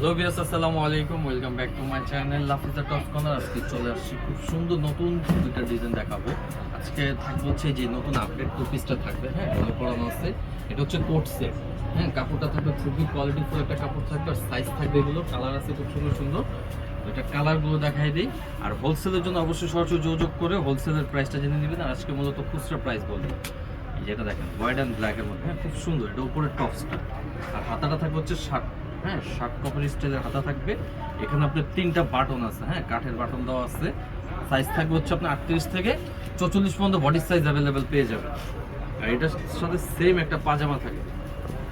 Hello বিয়াস আসসালামু আলাইকুম। Welcome back to my channel Lafiza top corner. আজকে চলে আসছি খুব সুন্দর নতুন দুইটা ডিজাইন দেখাবো। আজকে থাকবে হচ্ছে যে নতুন আপডেট টু পিসটা থাকবে হ্যাঁ ভালো পড়ানো আছে। এটা হচ্ছে কোট সেট হ্যাঁ কাপড়টা থাকবে খুবই কোয়ালিটি ফুল একটা কাপড় থাকবে আর সাইজ থাকবে এগুলো। কালার আছে খুব সুন্দর সুন্দর। এটা কালারগুলো দেখাই দিই। আর হোলসেলের জন্য অবশ্যই সরাসরি যোগাযোগ করে হোলসেলের প্রাইসটা জেনে নেবেন। আর আজকে মূলত খুচরা প্রাইস বলব। যেটা দেখেন হোয়াইট অ্যান্ড ব্ল্যাকের মধ্যে হ্যাঁ খুব সুন্দর। এটা উপরে টপসটা আর হাতাটা থাকবে হচ্ছে শার্ট হ্যাঁ শার্ট কপার স্টাইলের হাতা থাকবে। এখানে আপনার তিনটা বাটন আছে হ্যাঁ কাঠের বাটন দেওয়া আছে। সাইজ থাকবে হচ্ছে আপনার আটত্রিশ থেকে চৌচল্লিশ পর্যন্ত বডি সাইজ অ্যাভেলেবেল পেয়ে যাবেন। আর এটার সাথে সেম একটা পাজামা থাকে।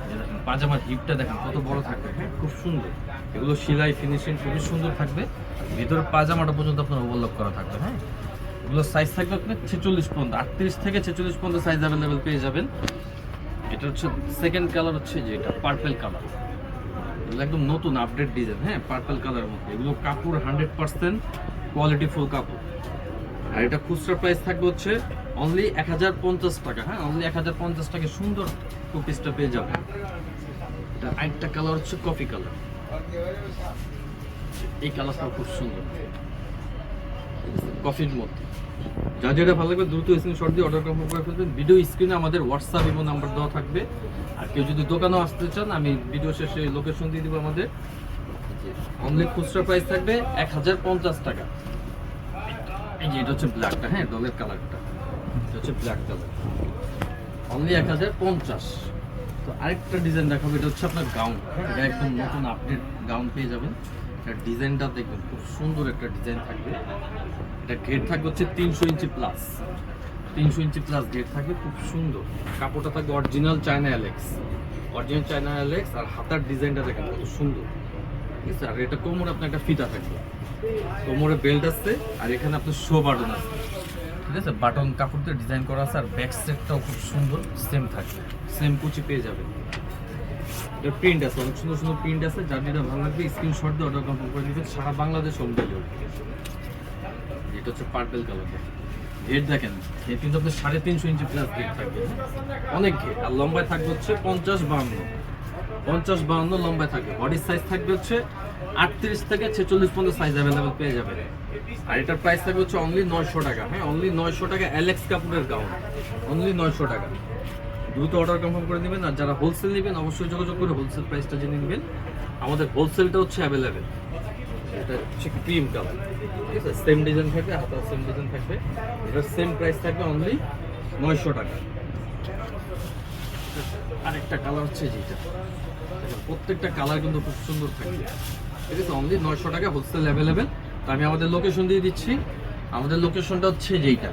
দেখেন, পাজামার হিপটা দেখেন, কত বড় থাকবে হ্যাঁ খুব সুন্দর। এগুলো সেলাই ফিনিশিং খুবই সুন্দর থাকবে। ভিতরে পাজামাটা পর্যন্ত আপনার ওভারলক করা থাকবে হ্যাঁ। এগুলো সাইজ থাকবে আপনার ছেচল্লিশ পর্যন্ত, আটত্রিশ থেকে ছেচল্লিশ পর্যন্ত সাইজ অ্যাভেলেবেল পেয়ে যাবেন। এটা হচ্ছে সেকেন্ড কালার হচ্ছে যে, এটা পার্পেল কালার একদম নতুন আপডেট ডিজাইন হ্যাঁ পার্পল কালারের মধ্যে। এগুলো কাপড় হান্ড্রেড পার্সেন্ট কোয়ালিটি ফুল কাপড়। আর এটা খুচরা প্রাইস থাকবে হচ্ছে অনলি এক হাজার পঞ্চাশ টাকা হ্যাঁ অনলি এক হাজার পঞ্চাশ টাকা সুন্দর টু পিসটা পেয়ে যাবে। এটা আরেকটা কালার হচ্ছে কফি কালার এই কালারটা খুব সুন্দর। কফির মধ্যে। যা যেটা ভালো লাগবে, দ্রুত স্ক্রিনশট দিয়ে অর্ডার কনফার্ম করে ফেলবেন। ভিডিও স্ক্রিনে আমাদের হোয়াটসঅ্যাপ এবং নাম্বার দেওয়া থাকবে। আর কেউ যদি দোকানেও আসতে চান, আমি ভিডিও শেষে লোকেশন দিয়ে দিব আমাদের। অনলি খুচরা প্রাইস থাকবে এক হাজার পঞ্চাশ টাকা। এই যে এটা হচ্ছে ব্ল্যাকটা হ্যাঁ ডলের কালারটা এটা হচ্ছে ব্ল্যাক কালার অনলি এক হাজার পঞ্চাশ। তো আরেকটা ডিজাইন দেখাবো, এটা হচ্ছে আপনার গাউন এটা একদম নতুন আপডেট গাউন পেয়ে যাবেন। এটা ডিজাইনটা দেখবেন, খুব সুন্দর একটা ডিজাইন থাকবে। এটা ঘের থাকবে হচ্ছে তিনশো ইঞ্চি প্লাস তিনশো ইঞ্চি প্লাস ঘের থাকবে, খুব সুন্দর। কাপড়টা থাকবে original China Alex original China Alex আর হাতার ডিজাইনটা দেখেন, কত সুন্দর। ঠিক আছে? আর এটা কোমরে আপনার একটা ফিতা থাকবে। কোমরে বেল্ট আছে, আর এখানে আপনার শো বাটন আছে। ঠিক আছে? বাটন কাপড় দিয়ে ডিজাইন করা আছে, আর ব্যাক সেটটাও খুব সুন্দর সেম থাকবে। সেম কুচি পেয়ে যাবে এটা প্রিন্ট আছে, অনেক সুন্দর সুন্দর প্রিন্ট আছে, যার যেটা ভালো লাগবে স্ক্রিনশট দিয়ে অর্ডার কনফার্ম করে দিবেন সারা বাংলাদেশ হোম ডেলিভারি এটা হচ্ছে পার্পেল কালার ঘেট দেখেন ঘেট কিন্তু আপনার সাড়ে তিনশো ইঞ্চি প্লাস ঘেট থাকবে। অনেক ঘেট আর লম্বায় থাকবে হচ্ছে পঞ্চাশ বাহান্ন। পঞ্চাশ বাহান্ন লম্বায় থাকবে। বডির সাইজ থাকবে হচ্ছে আটত্রিশ থেকে ছেচল্লিশ পর্যন্ত সাইজ অ্যাভেলেবেল পেয়ে যাবে আর এটার প্রাইস থাকবে হচ্ছে অনলি নয়শো টাকা। হ্যাঁ অনলি নয়শো টাকা অ্যালেক্স কাপড়ের গাউন অনলি নয়শো টাকা। দ্রুত অর্ডার কনফার্ম করে নেবেন আর যারা হোলসেল নেবেন, অবশ্যই যোগাযোগ করে হোলসেল প্রাইসটা জেনে নেবেন। আমাদের হোলসেলটা হচ্ছে অ্যাভেলেবেল এটা হচ্ছে ক্রিম কালার ঠিক আছে? সেম ডিজাইন থাকবে, হাতা সেম ডিজাইন থাকবে। এটার সেম প্রাইস থাকবে অনলি নয়শো টাকা। আরেকটা কালার হচ্ছে যেটা। প্রত্যেকটা কালার কিন্তু খুব সুন্দর থাকবে। ঠিক আছে? অনলি নয়শো টাকা হোলসেল অ্যাভেলেবেল তো আমি আমাদের লোকেশন দিয়ে দিচ্ছি। আমাদের লোকেশনটা হচ্ছে যেইটা।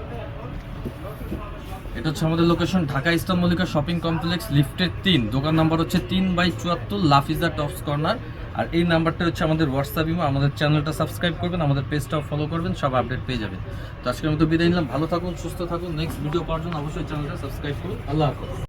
এটা হচ্ছে আমাদের location Dhaka eastern Mallika shopping complex লিফটের তিন। দোকান নাম্বার হচ্ছে তিন বাই চুয়াত্তর লাফিজা টপস কর্নার আর এই নাম্বারটা হচ্ছে আমাদের হোয়াটসঅ্যাপ ইমো আমাদের চ্যানেলটা সাবস্ক্রাইব করবেন, আমাদের পেজটাও ফলো করবেন, সব আপডেট পেয়ে যাবেন। তো আজকের মতো বিদায় নিলাম, ভালো থাকুন, সুস্থ থাকুন নেক্সট ভিডিও পাওয়ার জন্য অবশ্যই চ্যানেলটা সাবস্ক্রাইব করুন। আল্লাহ হাফেজ।